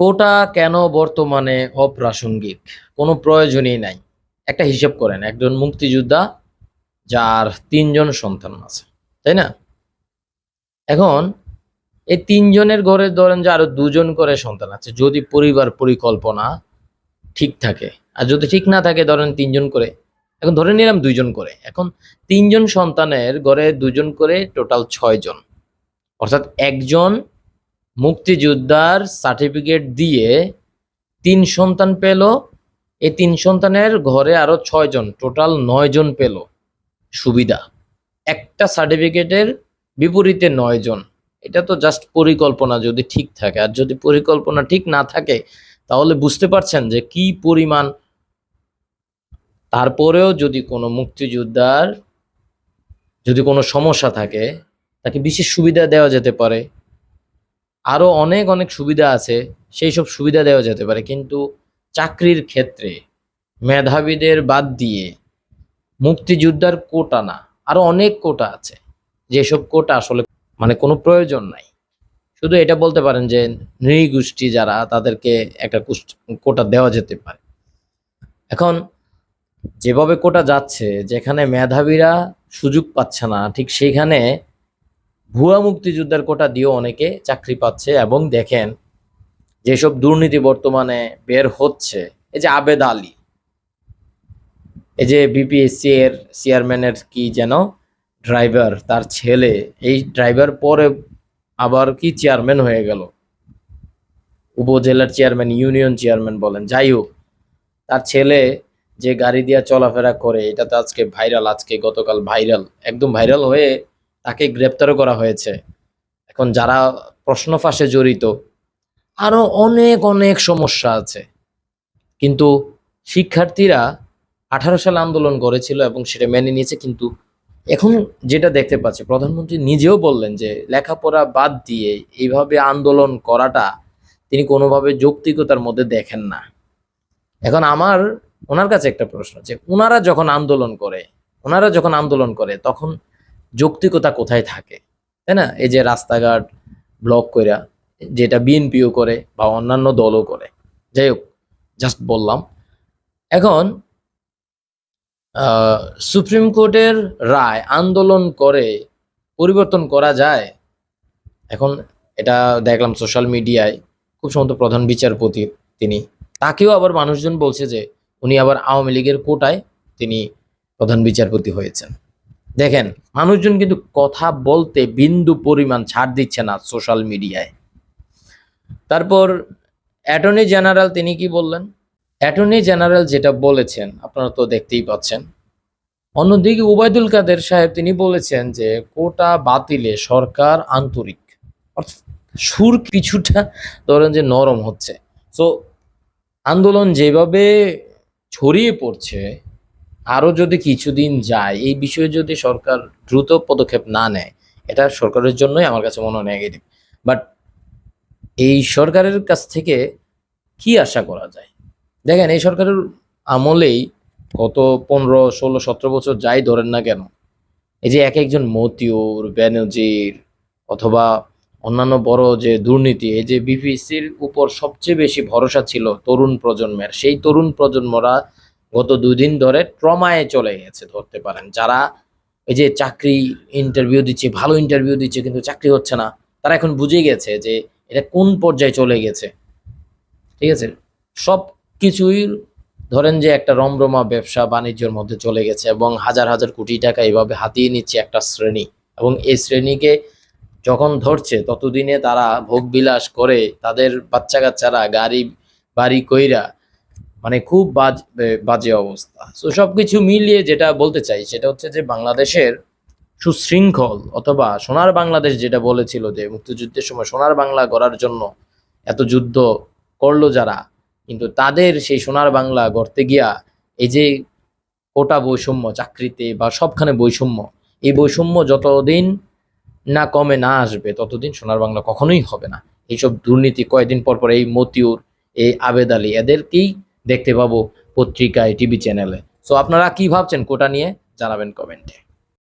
কোটা কেন বর্তমানে অপ্রাসঙ্গিক? কোনো প্রয়োজনই নাই। একটা হিসাব করেন, একজন মুক্তিযোদ্ধা যার তিনজন সন্তান আছে, তাই না? এখন এই তিনজনের ঘরে ধরেন যে আরও দুজন করে সন্তান আছে, যদি পরিবার পরিকল্পনা ঠিক থাকে, আর যদি ঠিক না থাকে ধরেন তিনজন করে, এখন ধরে নিলাম দুইজন করে, এখন তিনজন সন্তানের ঘরে দুজন করে টোটাল ছয় জন অর্থাৎ একজন মুক্তিযোদ্ধার সার্টিফিকেট দিয়ে তিন সন্তান পেল। এই তিন সন্তানের ঘরে আরও ছয় জন, টোটাল নয় জন পেল। সুবিধা, একটা সার্টিফিকেটের বিপরীতে নয় জন। এটা তো জাস্ট পরিকল্পনা যদি ঠিক থাকে। আর যদি পরিকল্পনা ঠিক না থাকে, তাহলে বুঝতে পারছেন যে কি পরিমাণ। তারপরেও যদি কোনো মুক্তিযোদ্ধার যদি কোনো সমস্যা থাকে, তাকে বিশেষ সুবিধা দেওয়া যেতে পারে। আরও অনেক অনেক সুবিধা আছে, সেই সব সুবিধা দেওয়া যেতে পারে। কিন্তু চাকরির ক্ষেত্রে মেধাবীদের বাদ দিয়ে মুক্তিযোদ্ধার কোটা না আরও অনেক কোটা আছে। যেসব কোটা আসলে মানে কোনো প্রয়োজন নাই। শুধু এটা বলতে পারেন যে নৃগোষ্ঠী যারা, তাদেরকে একটা কোটা দেওয়া যেতে পারে। এখন যেভাবে কোটা যাচ্ছে, যেখানে মেধাবীরা সুযোগ পাচ্ছে না, ঠিক সেইখানে ভুয়া মুক্তিযোদ্ধার কোটা দিয়েও অনেকে চাকরি পাচ্ছে এবং দেখেন যেসব দুর্নীতি বর্তমানে বের হচ্ছে, এই যে আবেদ আলী, এই যে বিপিএসসি এর চেয়ারম্যানের কি যেন ড্রাইভার তার ছেলে, এই ড্রাইভার পরে আবার কি চেয়ারম্যান হয়ে গেল? উপজেলার চেয়ারম্যান ইউনিয়ন চেয়ারম্যান বলেন। যাই হোক, তার ছেলে যে গাড়ি দিয়ে চলাফেরা করে, এটা তো আজকে ভাইরাল আজকে গতকাল ভাইরাল একদম ভাইরাল হয়ে তাকে গ্রেপ্তারও করা হয়েছে। এখন যারা প্রশ্ন ফাঁসে জড়িত, আরও অনেক অনেক সমস্যা আছে। কিন্তু শিক্ষার্থীরা আঠারো সালে আন্দোলন করেছিল এবং সেটা মেনে নিয়েছে, কিন্তু এখন যেটা দেখতে পাচ্ছি, প্রধানমন্ত্রী নিজেও বললেন যে লেখাপড়া বাদ দিয়ে এইভাবে আন্দোলন করাটা তিনি কোনোভাবে যৌক্তিকতার মধ্যে দেখেন না। এখন আমার, ওনার কাছে একটা প্রশ্ন যে ওনারা যখন আন্দোলন করে ওনারা যখন আন্দোলন করে, তখন যৌক্তিকতা কোথায় থাকে? তাই না? এই যে রাস্তাঘাট ব্লক কইরা যেটা বিএনপিও করে বা অন্যান্য দলও করে। যাই হোক জাস্ট বললাম। এখন সুপ্রিম কোর্টের রায় আন্দোলন করে পরিবর্তন করা যায়? এখন এটা দেখলাম সোশ্যাল মিডিয়ায় খুব সম্ভবত প্রধান বিচারপতি তিনি। তাকেও আবার মানুষজন বলছে যে, উনি আবার আওয়ামী লীগের কোটায় তিনি প্রধান বিচারপতি হয়েছেন। দেখেন, মানুষজন কিন্তু কথা বলতে বিন্দু পরিমাণ ছাড় দিচ্ছে না সোশ্যাল মিডিয়ায়। তারপর, অ্যাটর্নি জেনারেল তিনি কি বললেন? অ্যাটর্নি জেনারেল যেটা বলেছেন, আপনারা তো দেখতেই পাচ্ছেন। অন্যদিকে ওবায়দুল কাদের সাহেব তিনি বলেছেন যে, কোটা বাতিলে সরকার আন্তরিক। সুর কিছুটা ধরেন যে নরম হচ্ছে। সো আন্দোলন যেভাবে ছড়িয়ে পড়ছে আরও যদি কিছুদিন যায়, এই বিষয়ে যদি সরকার দ্রুত পদক্ষেপ না নেয়, এটা সরকারের জন্যই আমার কাছে মনে নেগেটিভ বাট এই সরকারের কাছ থেকে কি আশা করা যায়? দেখেন, এই সরকারের আমলেই গত পনেরো, ষোলো, সতেরো বছর যাই ধরেন না কেন, এই যে এক একজন মতিউর ব্যানার্জির অথবা অন্যান্য বড় যে দুর্নীতি, এই যে বিপিসির উপর সবচেয়ে বেশি ভরসা ছিল তরুণ প্রজন্মের, সেই তরুণ প্রজন্মরা গত দুদিন ধরে ট্রমায় চলে গেছে, ধরতে পারেন। যারা এই যে চাকরি ইন্টারভিউ দিচ্ছে, ভালো ইন্টারভিউ দিচ্ছে, কিন্তু চাকরি হচ্ছে না, তারা এখন বুঝে গেছে যে এটা কোন পর্যায়ে চলে গেছে। ঠিক আছে? সব কিছুই ধরেন যে একটা রমরমা ব্যবসা বাণিজ্যের মধ্যে চলে গেছে এবং হাজার হাজার কোটি টাকা এভাবে হাতিয়ে নিচ্ছে একটা শ্রেণি এবং এই শ্রেণীকে যখন ধরছে, ততদিনে তারা ভোগবিলাস করে তাদের বাচ্চা কাচ্চারা গাড়ি বাড়ি কইরা মানে খুব বাজ বাজে অবস্থা। তো সবকিছু মিলিয়ে যেটা বলতে চাই, সেটা হচ্ছে যে বাংলাদেশের সুশৃঙ্খল অথবা সোনার বাংলাদেশ যেটা বলেছিল যে মুক্তিযুদ্ধের সময় সোনার বাংলা গড়ার জন্য এত যুদ্ধ করল যারা, কিন্তু তাদের সেই সোনার বাংলা গড়তে গিয়া এই যে কোটা বৈষম্য চাকরিতে বা সবখানে বৈষম্য, এই বৈষম্য যতদিন না কমে না আসবে, ততদিন সোনার বাংলা কখনোই হবে না। এইসব দুর্নীতি কয়েকদিন পর পর এই মতিউর, এই আবেদ আলী, এদেরকেই দেখতে পাবো পত্রিকায় টিভি চ্যানেলে। সো আপনারা কি ভাবছেন? কোটা নিয়ে জানাবেন কমেন্টে।